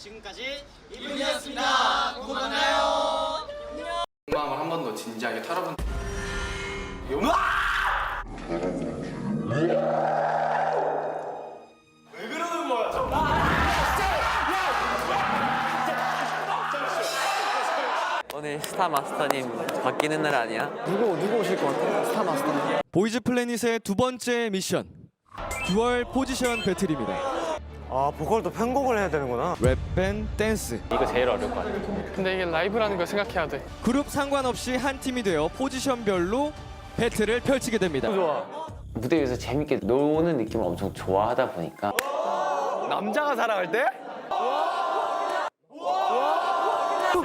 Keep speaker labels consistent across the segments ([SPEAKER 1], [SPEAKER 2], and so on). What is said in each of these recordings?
[SPEAKER 1] 지금까지 이분이었습니다. 또 만나요.
[SPEAKER 2] 마음을 한 번 더 진지하게 털어본
[SPEAKER 3] 오늘 스타 마스터님 바뀌는 날 아니야?
[SPEAKER 4] 보이즈 플래닛의 두 번째 미션 듀얼 포지션 배틀입니다
[SPEAKER 5] 아 보컬도 편곡을 해야 되는구나.
[SPEAKER 4] 랩밴 댄스.
[SPEAKER 2] 이거 제일 어려울 것 같아 근데 이게 라이브라는 걸 생각해야 돼.
[SPEAKER 4] 그룹 상관없이 한 팀이 되어 포지션별로 배틀을 펼치게 됩니다.
[SPEAKER 3] 무대 위에서 재밌게 노는 느낌을 엄청 좋아하다 보니까.
[SPEAKER 5] 남자가 사랑할 때?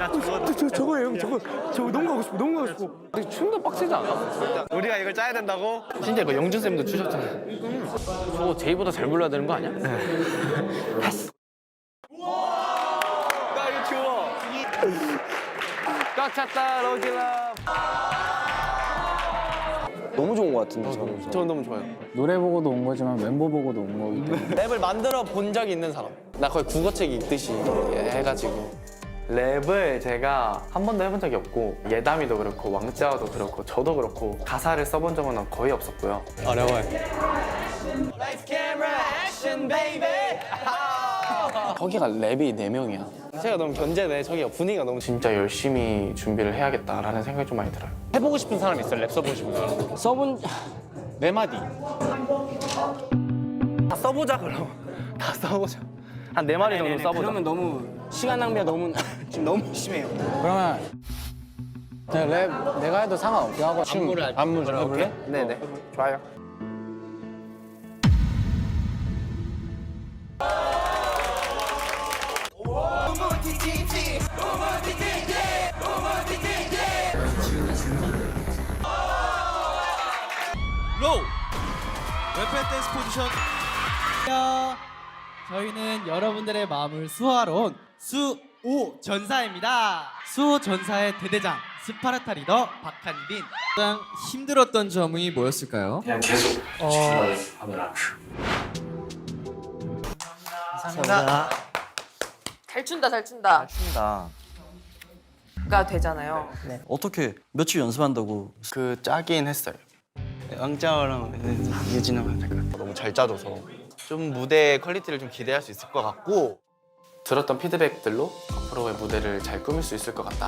[SPEAKER 5] 야 저거 저, 저거 형 저거 저거 너무 가고 싶어 너무 가고 싶어.
[SPEAKER 2] 춤도 빡세지 않아?
[SPEAKER 5] 우리가 이걸 짜야 된다고?
[SPEAKER 2] 진짜 이거 영준 쌤도 추셨잖아요 저거 제이보다 잘 불러야 되는 거 아니야?
[SPEAKER 5] 나 이거 좋아.
[SPEAKER 2] 꽉 찼다 로지라
[SPEAKER 6] 너무 좋은 것 같은데 저는.
[SPEAKER 2] 저 너무 좋아요
[SPEAKER 7] 노래 보고도 온 거지만 멤버 보고도 온 거기 때문에
[SPEAKER 2] 랩을 만들어 본 적이 있는 사람 나 거의 국어책 읽듯이 해가지고 랩을 제가 한 번도 해본 적이 없고 예담이도 그렇고 왕자도 그렇고 저도 그렇고 가사를 써본 적은 거의 없었고요. 어려워요. 거기가 랩이 4명이야. 제가 너무 견제돼 저기가 분위기가 너무 진짜 열심히 준비를 해야겠다라는 생각이 좀 많이 들어요.
[SPEAKER 7] 해보고 싶은 사람 있어요? 랩 써보고 싶은 사람? 써본 네 마디.
[SPEAKER 2] 다 써보자 그럼. 다 써보자 한 네 마리 정도 써보자.
[SPEAKER 7] 그러면 너무 시간 낭비가 너무 지금 너무 심해요. 그러면 그냥 랩 내가 해도 상관없게 하고 안무를 안무 좀 해볼래?
[SPEAKER 2] 네네. 좋아요.
[SPEAKER 4] 로우! 랩밴 댄스 포지션
[SPEAKER 8] 저희는 여러분들의 마음을 수호하러 온 수오 전사입니다. 수호 전사의 대대장 스파르타 리더 박한빈. 가장 힘들었던 점이 뭐였을까요?
[SPEAKER 2] 그냥 계속 하느라
[SPEAKER 8] 감사합니다.
[SPEAKER 9] 잘 춘다 잘 춘다
[SPEAKER 6] 춘다.
[SPEAKER 9] 가 되잖아요.
[SPEAKER 6] 어떻게 며칠 연습한다고?
[SPEAKER 2] 그 짜긴 했어요. 왕자랑 유진이랑 약간 너무 잘 짜줘서 좀 무대 퀄리티를 좀 기대할 수 있을 것 같고 들었던 피드백들로 앞으로의 무대를 잘 꾸밀 수 있을 것 같다.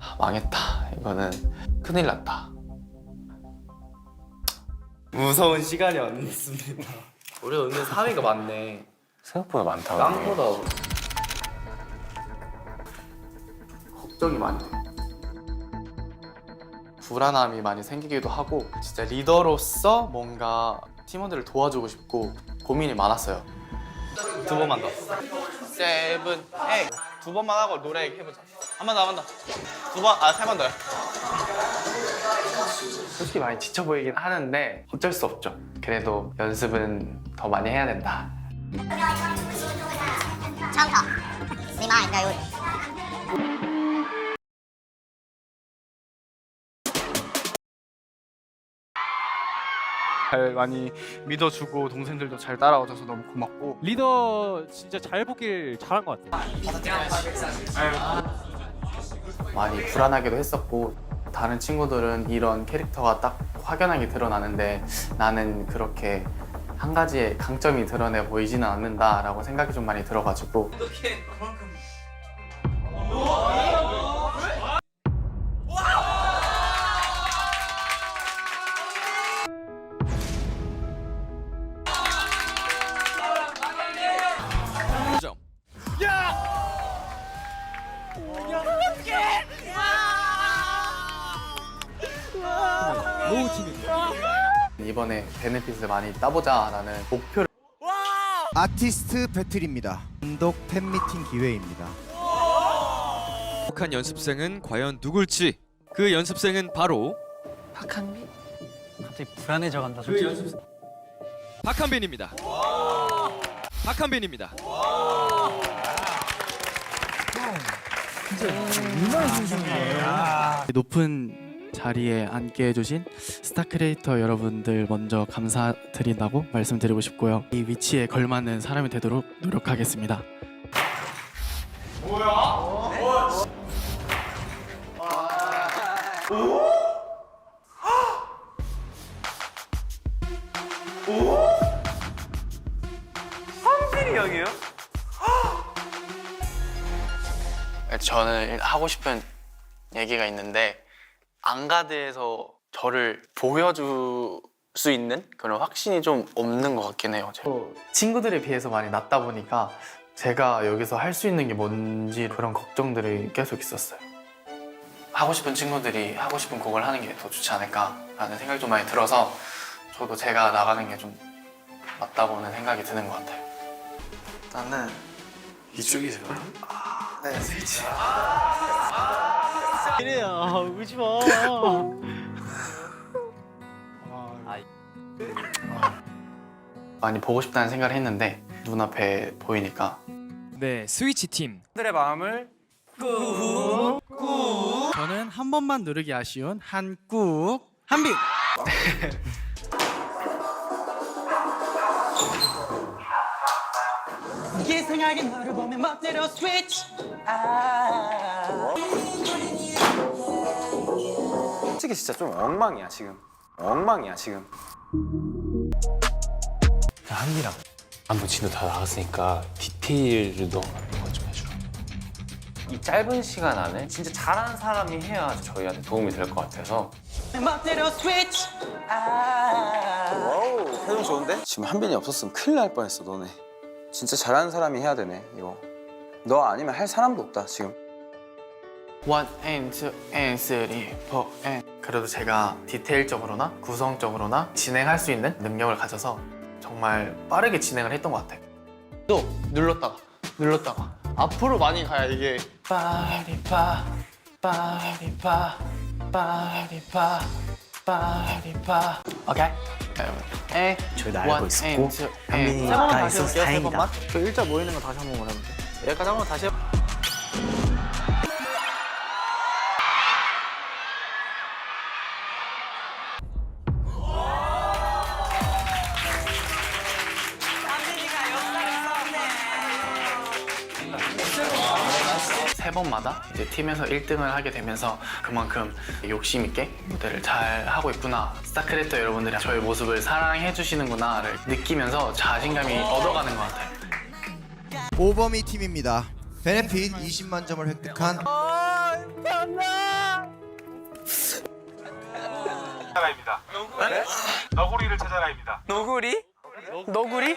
[SPEAKER 2] 아, 망했다. 이거는 큰일 났다. 무서운 시간이 왔습니다. 우리 은근 3위가 많네. 생각보다 많다. 깡보다 걱정이 많이 불안함이 많이 생기기도 하고 진짜 리더로서 뭔가 팀원들을 도와주고 싶고 고민이 많았어요. 두 번만 더. 세븐, 에잇. 두 번만 하고 노래 해보자. 한 번 더, 한 번 더. 두 번, 아, 세 번 더요. 솔직히 많이 지쳐 보이긴 하는데 어쩔 수 없죠. 그래도 연습은 더 많이 해야 된다.
[SPEAKER 10] 정석. 리마인드
[SPEAKER 2] 잘 많이 믿어주고 동생들도 잘 따라와줘서 너무 고맙고
[SPEAKER 4] 리더 진짜 잘 보길 잘한 것 같아요
[SPEAKER 2] 많이 불안하기도 했었고 다른 친구들은 이런 캐릭터가 딱 확연하게 드러나는데 나는 그렇게 한 가지의 강점이 드러내 보이지는 않는다라고 생각이 좀 많이 들어가지고
[SPEAKER 4] 점.
[SPEAKER 2] 베네핏을 많이 따보자라는 목표를
[SPEAKER 11] 아티스트 배틀입니다. 단독 팬미팅 기회입니다.
[SPEAKER 4] 혹한 연습생은 과연 누굴지 그 연습생은 바로
[SPEAKER 9] 박한빈
[SPEAKER 6] 갑자기 불안해져 간다.
[SPEAKER 4] 그 연습생 박한빈입니다 박한빈입니다
[SPEAKER 8] 높은 자리에 앉게 해주신 스타 크리에이터 여러분들 먼저 감사드린다고 말씀드리고 싶고요. 이 위치에 걸맞는 사람이 되도록 노력하겠습니다.
[SPEAKER 2] 저는 하고 싶은 얘기가 있는데 안가드에서 저를 보여줄 수 있는 그런 확신이 좀 없는 것 같긴 해요. 제가. 친구들에 비해서 많이 낮다 보니까 제가 여기서 할 수 있는 게 뭔지 그런 걱정들이 계속 있었어요. 하고 싶은 친구들이 하고 싶은 곡을 하는 게 더 좋지 않을까라는 생각이 좀 많이 들어서 저도 제가 나가는 게 좀 맞다고는 생각이 드는 것 같아요. 나는 이쪽이 제가 네, 스위치. 많이 보고 싶다는 생각을 했는데 눈앞에 보이니까.
[SPEAKER 4] 네, 스위치 팀.
[SPEAKER 5] 들의 마음을
[SPEAKER 8] 저는 한 번만 누르기 아쉬운 한국 한빛.
[SPEAKER 7] 솔직히 진짜 좀 엉망이야 지금. 엉망이야 지금.
[SPEAKER 3] 한미랑 안무 진도 다 나갔으니까 디테일을 넣어가는 거좀 해주라. 이 짧은 시간 안에 진짜 잘하는 사람이 해야 저희한테 도움이 될 것 같아서
[SPEAKER 7] 표정 좋은데? 지금 한빈이 없었으면 큰일 날 뻔했어 너네. 진짜 잘하는 사람이 해야 되네 이거. 너 아니면 할 사람도 없다 지금.
[SPEAKER 2] One and two and three, four and 그래도 제가 디테일적으로나 구성적으로나 진행할 수 있는 능력을 가져서 정말 빠르게 진행을 했던 것 같아요. 또 눌렀다가 눌렀다가. 앞으로 많이 가야 이게. 빠리파 빠리파 빠리파 빠리파 오케이. 에?
[SPEAKER 6] 저희 다 알고 있었고.
[SPEAKER 2] 한빈이가
[SPEAKER 6] 있어서 다행이다.
[SPEAKER 2] 그 일자 모이는 거 다시 한 번만 해볼게 여기까지 한번 다시 해세 번마다 이제 팀에서 1등을 하게 되면서 그만큼 욕심 있게 무대를 잘 하고 있구나 스타크래터 여러분들이 저의 모습을 사랑해 주시는구나를 느끼면서 자신감이 얻어가는 것 같아요
[SPEAKER 11] 오버미 팀입니다. 베네핏 20만 점을 획득한
[SPEAKER 5] 너구리를 찾아라입니다.
[SPEAKER 7] 너구리? 너구리?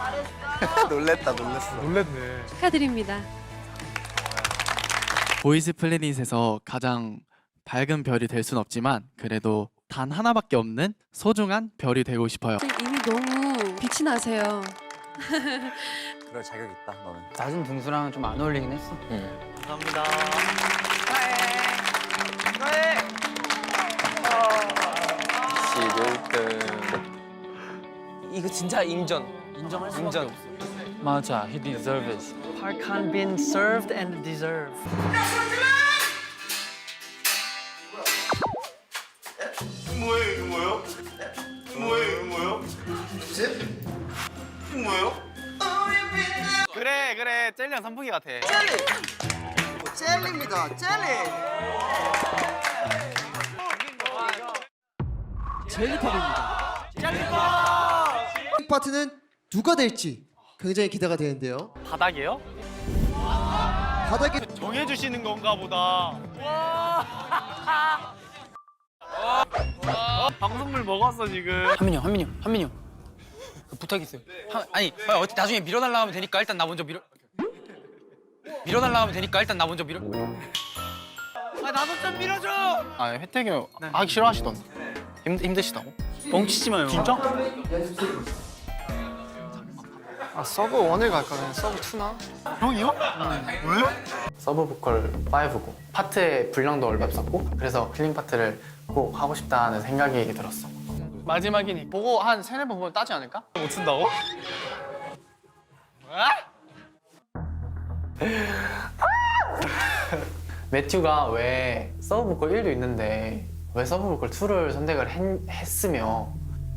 [SPEAKER 7] 놀랬다 놀랬어.
[SPEAKER 9] 축하드립니다.
[SPEAKER 8] 보이스 플래닛에서 가장 밝은 별이 될 순 없지만 그래도 단 하나밖에 없는 소중한 별이 되고 싶어요.
[SPEAKER 9] 이미 너무 빛이 나세요.
[SPEAKER 6] 그럴 자격 있다 너는.
[SPEAKER 7] 낮은 등수랑은 좀 안 어울리긴 했어.
[SPEAKER 1] 감사합니다.
[SPEAKER 7] 이거 진짜 인정. 인정할 수 인정.
[SPEAKER 3] 맞아, he deserve it.
[SPEAKER 6] Park Han Bin served and deserved.
[SPEAKER 1] 뭐예요 이거 뭐예요? 뭐예요 이거 뭐예요? 이거 뭐예요?
[SPEAKER 2] 그래 그래 젤리랑 선풍기 같아
[SPEAKER 1] 젤리입니다 젤리.
[SPEAKER 8] 젤리팝입니다.
[SPEAKER 5] 파트는 누가 될지 굉장히 기대가 되는데요.
[SPEAKER 2] 바닥이에요?
[SPEAKER 5] 바닥에
[SPEAKER 2] 정해주시는 건가 보다 와, 방송물 먹었어 지금
[SPEAKER 7] 한민이 형, 한민이 형, 한민이 형. 그 부탁 있어요. 한, 아니, 어떻게 나중에 밀어달라 하면 되니까 일단 나 먼저 밀어. 밀어달라 하면 되니까 일단 나 먼저 밀어.
[SPEAKER 5] 나도 좀 밀어줘.
[SPEAKER 2] 아 혜택이 하기 싫어하시던데. 힘 힘드시다고?
[SPEAKER 5] 뻥치지 마요.
[SPEAKER 2] 진짜?
[SPEAKER 5] 아 서브 원을 갈까 그냥 서브 투나?
[SPEAKER 2] 형이요? 왜? 서브 보컬 5고 파트의 분량도 얼마 없었고 그래서 킬링 파트를 꼭 하고 싶다는 생각이 들었어. 마지막이니 보고 한 세네 번 보면 따지 않을까? 못 쓴다고? 매튜가 왜 서브 보컬 1도 있는데 왜 서브 보컬 2를 선택을 했, 으며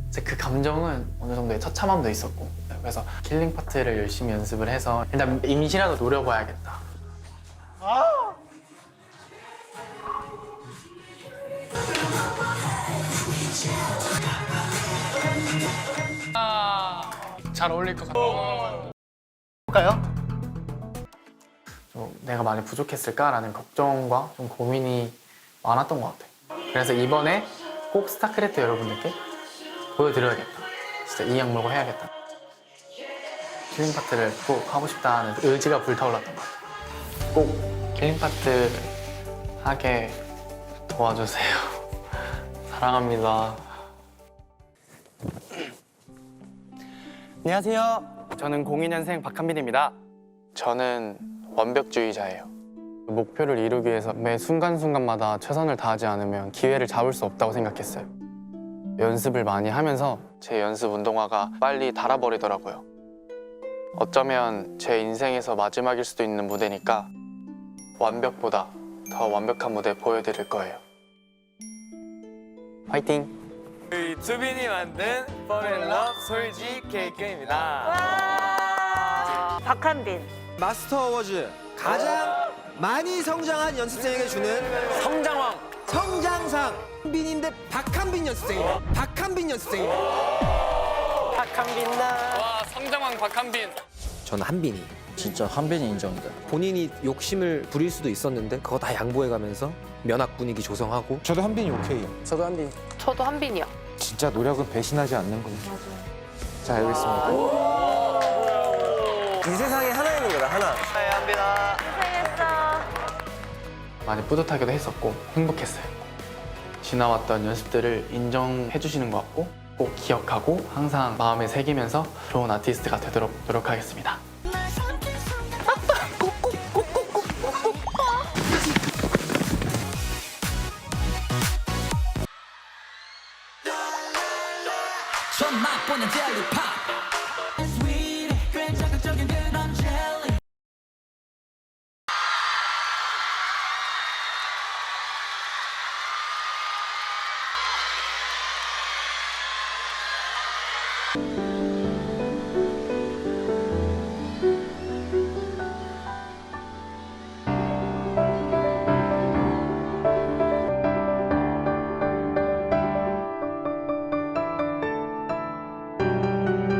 [SPEAKER 2] 이제 그 감정은 어느 정도의 처참함도 있었고 그래서 킬링 파트를 열심히 연습을 해서 일단 임시라도 노려봐야겠다 잘 어울릴 것 같아 볼까요? 좀 내가 많이 부족했을까라는 걱정과 좀 고민이 많았던 것 같아요 그래서 이번에 꼭 스타크래프트 여러분들께 보여드려야겠다. 진짜 이 악물고 해야겠다. 킬링 파트를 꼭 하고 싶다는 의지가 불타올랐던 것 같아요. 꼭 킬링 파트 하게 도와주세요. 사랑합니다.
[SPEAKER 7] 안녕하세요.
[SPEAKER 2] 저는 02년생 박한빈입니다. 저는 완벽주의자예요. 목표를 이루기 위해서 매 순간순간마다 최선을 다하지 않으면 기회를 잡을 수 없다고 생각했어요. 연습을 많이 하면서 제 연습 운동화가 빨리 닳아버리더라고요. 어쩌면 제 인생에서 마지막일 수도 있는 무대니까 완벽보다 더 완벽한 무대 보여드릴 거예요. 화이팅!
[SPEAKER 7] 두빈이 만든 포렐러 솔직 케이크입니다.
[SPEAKER 10] 박한빈.
[SPEAKER 5] 마스터 어워즈 가장 많이 성장한 연습생에게 주는
[SPEAKER 7] 성장왕.
[SPEAKER 5] 성장상. 한빈인데 박한빈 연습생이에요. 박한빈 연습생이에요.
[SPEAKER 7] 박한빈 나.
[SPEAKER 2] 와 성장왕 박한빈!
[SPEAKER 5] 저는 한빈이.
[SPEAKER 6] 진짜 한빈이 인정이다.
[SPEAKER 5] 본인이 욕심을 부릴 수도 있었는데 그거 다 양보해가면서 면학 분위기 조성하고
[SPEAKER 7] 저도 한빈이 오케이요.
[SPEAKER 6] 저도 한빈.
[SPEAKER 9] 저도 한빈이요.
[SPEAKER 7] 진짜 노력은 배신하지 않는 거예요. 자, 알겠습니다.
[SPEAKER 5] 이 세상에 하나 있는 거다 하나.
[SPEAKER 2] 많이 뿌듯하기도 했었고 행복했어요. 지나왔던 연습들을 인정해 주시는 것 같고 꼭 기억하고 항상 마음에 새기면서 좋은 아티스트가 되도록 노력하겠습니다.